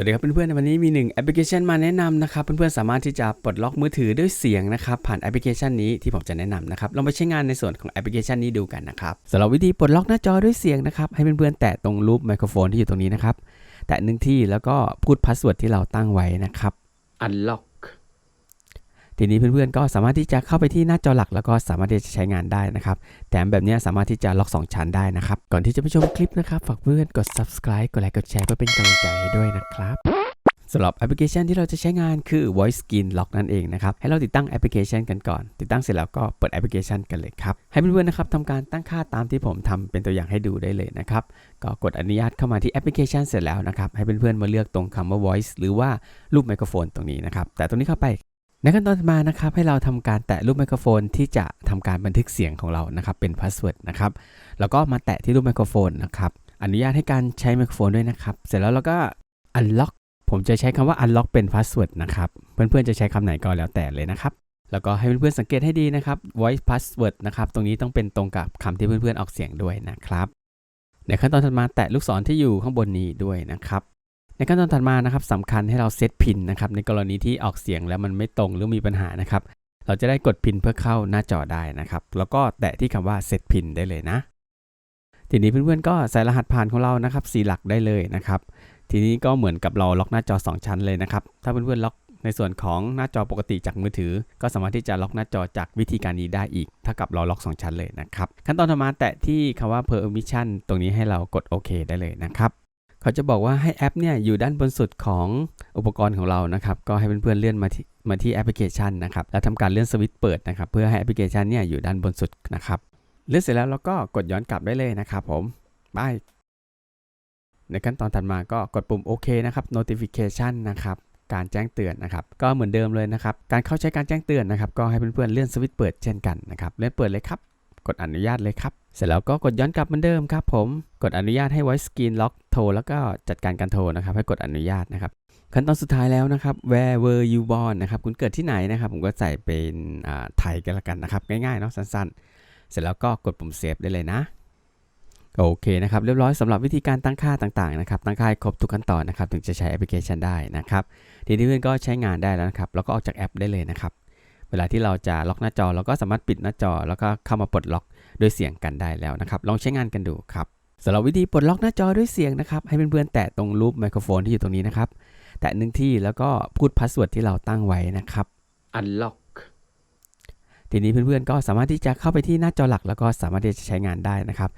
วัสดีครับเพื่อนๆวันนี้มีหนึ่งแอปพลิเคชันมาแนะนำนะครับ เพื่อนๆสามารถที่จะปลดล็อกมือถือด้วยเสียงนะครับผ่านแอปพลิเคชันนี้ที่ผมจะแนะนำนะครับลองไปใช้งานในส่วนของแอปพลิเคชันนี้ดูกันนะครับสำหรับวิธีปลดล็อกหน้าจอด้วยเสียงนะครับให้เพื่อนๆแตะตรงรูปไมโครโฟนที่อยู่ตรงนี้นะครับแตะหนึ่งที่แล้วก็พูดพาสเวิร์ดที่เราตั้งไว้นะครับ unlock ทีนี้เพื่อนๆก็สามารถที่จะเข้าไปที่หน้าจอหลัก แล้วก็สามารถที่จะใช้งานได้นะครับแถมแบบนี้สามารถที่จะล็อก 2 ชั้นได้นะครับ ก่อนที่จะไปชมคลิปนะครับฝากเพื่อนกด subscribe กดไลค์กดแชร์เพื่อเป็นกำลังใจให้ด้วยนะครับสำหรับแอปพลิเคชันที่เราจะใช้งานคือ Voice Skin Lock นั่นเองนะครับ ให้เราติดตั้งแอปพลิเคชันกันก่อน ติดตั้งเสร็จแล้วก็เปิดแอปพลิเคชันกันเลยครับ ให้เพื่อนๆนะครับทำการตั้งค่าตามที่ผมทำเป็นตัวอย่างให้ดูได้เลยนะครับ ก็กดอนุญาตเข้ามาที่แอปพลิเคชันเสร็จแล้วนะครับ ให้เพื่อนๆมาเลือกตรงคำว่า voice หรือว่ารูปไมโครโฟนตรงนี้นะครับ แต่ตรงนี้เข้าไป ในขั้นตอนถัดมานะครับให้เราทำการแตะรูปไมโครโฟนที่จะทำการบันทึกเสียงของเรานะครับเป็นพาสเวิร์ดนะครับแล้วก็มาแตะที่รูปไมโครโฟนนะครับอนุญาตให้การใช้ไมโครโฟนด้วยนะครับ เสร็จแล้วเราก็ unlock ผมจะใช้คำว่า unlock เป็นพาสเวิร์ดนะครับ เพื่อนๆ จะใช้คำไหนก็แล้วแต่เลยนะครับ แล้วก็ให้เพื่อนๆ สังเกตให้ดีนะครับ voice password นะครับ ตรงนี้ต้องเป็นตรงกับคำที่เพื่อนๆ ออกเสียงด้วยนะครับ ในขั้นตอนถัดมาแตะลูกศรที่อยู่ข้างบนนี้ด้วยนะครับ ในขั้นตอนถัดมานะครับสำคัญให้เราเซตพินนะครับในกรณีที่ออกเสียงแล้วมันไม่ตรงหรือมีปัญหานะครับเราจะได้กดพินเพื่อเข้าหน้าจอได้นะครับแล้วก็แตะที่คำว่าเซตพินได้เลยนะ ทีนี้เพื่อนๆก็ใส่รหัสผ่านของเรานะครับสีหลักได้เลยนะครับทีนี้ก็เหมือนกับเราล็อกหน้าจอ 2 ชั้นเลยนะครับถ้าเพื่อนๆล็อกในส่วนของหน้าจอปกติจากมือถือ ก็สามารถที่จะล็อกหน้าจอจากวิธีการนี้ได้อีกเท่ากับเราล็อก 2 ชั้นเลยนะครับขั้นตอนต่อมาแตะที่คำว่า permission ตรงนี้ให้เรากดโอเคได้เลยนะครับ เขาจะบอกว่าให้แอปเนี่ยอยู่ด้านบนสุดของอุปกรณ์ของเรานะครับ ก็ให้เพื่อนๆเลื่อนมาที่มาที่แอปพลิเคชันนะครับ แล้วทำการเลื่อนสวิตช์เปิดนะครับ เพื่อให้แอปพลิเคชันเนี่ยอยู่ด้านบนสุดนะครับ เลื่อนเสร็จแล้วเราก็กดย้อนกลับได้เลยนะครับผมบายในขั้นตอนถัดมาก็กดปุ่มโอเคนะครับ notification นะครับการแจ้งเตือนนะครับ ก็เหมือนเดิมเลยนะครับ การเข้าใช้การแจ้งเตือนนะครับ ก็ให้เพื่อนๆเลื่อนสวิตช์เปิดเช่นกันนะครับ เลื่อนเปิดเลยครับ กดอนุญาตเลยครับ เสร็จแล้วก็กดย้อนกลับเหมือนเดิมครับผม กดอนุญาตให้ voice screen lock โทรแล้วก็จัดการการโทรนะครับ ให้กดอนุญาตนะครับ ขั้นตอนสุดท้ายแล้วนะครับ where were you born นะครับคุณเกิดที่ไหนนะครับ ผมก็ใส่เป็นไทยกันละกันนะครับ ง่ายๆเนาะสั้นๆ เสร็จแล้วก็กดปุ่มเซฟได้เลยนะโอเคนะครับเรียบร้อยสำหรับวิธีการตั้งค่าต่างๆนะครับตั้งค่าครบทุกขั้นตอนนะครับถึงจะใช้แอปพลิเคชันได้นะครับทีนี้เพื่อนก็ใช้งานได้แล้วนะครับแล้วก็ออกจากแอปได้เลยนะครับ เวลาที่เราจะล็อกหน้าจอเราก็สามารถปิดหน้าจอ แล้วก็เข้ามาปลดล็อกด้วยเสียงกันได้แล้วนะครับ ลองใช้งานกันดูครับสำหรับวิธีปลดล็อกหน้าจอด้วยเสียงนะครับ ให้เพื่อนๆแตะตรงรูปไมโครโฟนที่อยู่ตรงนี้นะครับ แตะหนึ่งที่แล้วก็พูดพาสเวิร์ดที่เราตั้งไว้นะครับ unlock ทีนี้เพื่อนๆก็สามารถที่จะเข้าไปที่หน้าจอหลัก แล้วก็สามารถที่จะใช้งานได้นะครับ